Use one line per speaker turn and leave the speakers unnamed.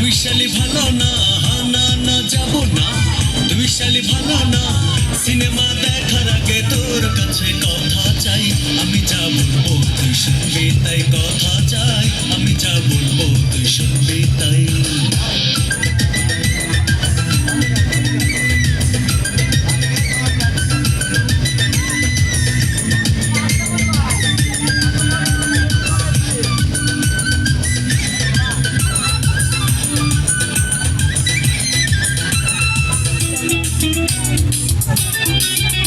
তুমি শালি ভালো না না না, যাব না। তুমি শালি ভালো না, সিনেমা দেখার আগে তোর কাছে কথা চাই। আমি যাব তুই শুনবি তাই কথা Thank you.